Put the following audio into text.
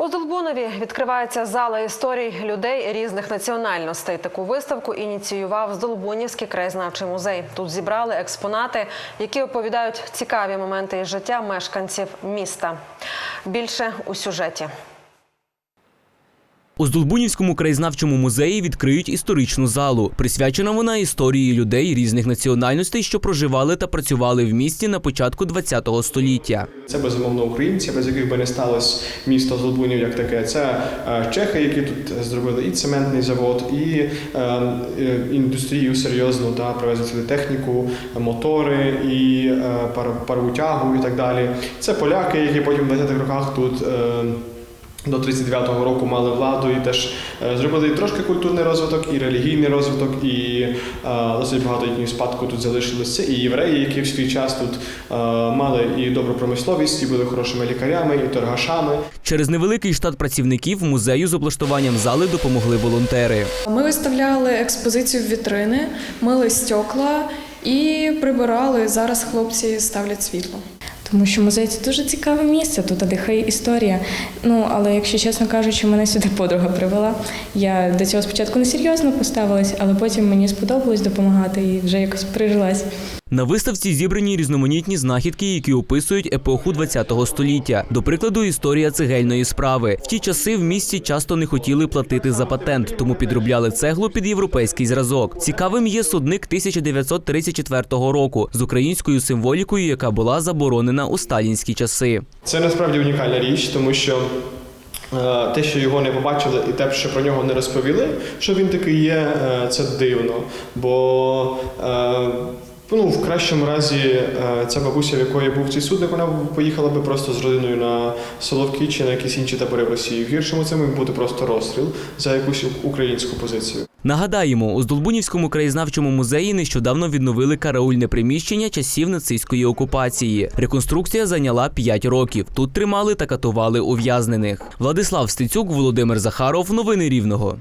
У Долбунові відкривається зала історій людей різних національностей. Таку виставку ініціював Здолбунівський краєзнавчий музей. Тут зібрали експонати, які оповідають цікаві моменти із життя мешканців міста. Більше у сюжеті. У Здолбунівському краєзнавчому музеї відкриють історичну залу. Присвячена вона історії людей різних національностей, що проживали та працювали в місті на початку ХХ століття. Це безумовно українці, без яких би не сталося місто Золбунів як таке. Це е, чехи, які тут зробили і цементний завод, і е, е, індустрію серйозну та привезли техніку, мотори і е, пар, парову тягу і так далі. Це поляки, які потім в 20-х роках тут. До 39-го року мали владу і теж е, зробили і трошки культурний розвиток, і релігійний розвиток, і е, досить багато їхнього спадку тут залишилося. І євреї, які в свій час тут е, мали і добру промисловість, і були хорошими лікарями, і торгашами. Через невеликий штат працівників музею з облаштуванням зали допомогли волонтери. Ми виставляли експозицію в вітрини, мили стекла і прибирали. Зараз хлопці ставлять світло. Тому що музей це дуже цікаве місце, тут дихає історія. Ну, але якщо чесно кажучи, мене сюди подруга привела. Я до цього спочатку несерйозно поставилась, але потім мені сподобалось допомагати і вже якось прижилась. На виставці зібрані різноманітні знахідки, які описують епоху ХХ століття. До прикладу, історія цегельної справи. В ті часи в місті часто не хотіли платити за патент, тому підробляли цеглу під європейський зразок. Цікавим є судник 1934 року з українською символікою, яка була заборонена у сталінські часи. Це насправді унікальна річ, тому що. е, Те, що його не побачили, і те, що про нього не розповіли, що він такий є, е, це дивно. Бо е, в кращому разі е, ця бабуся, в якої був цей судник, вона поїхала би просто з родиною на Соловки чи на якісь інші табори в Росії. В гіршому це міг бути просто розстріл за якусь українську позицію. Нагадаємо, у Здолбунівському краєзнавчому музеї нещодавно відновили караульне приміщення часів нацистської окупації. Реконструкція зайняла 5 років. Тут тримали та катували ув'язнених. Владислав Стецюк, Володимир Захаров. Новини Рівного.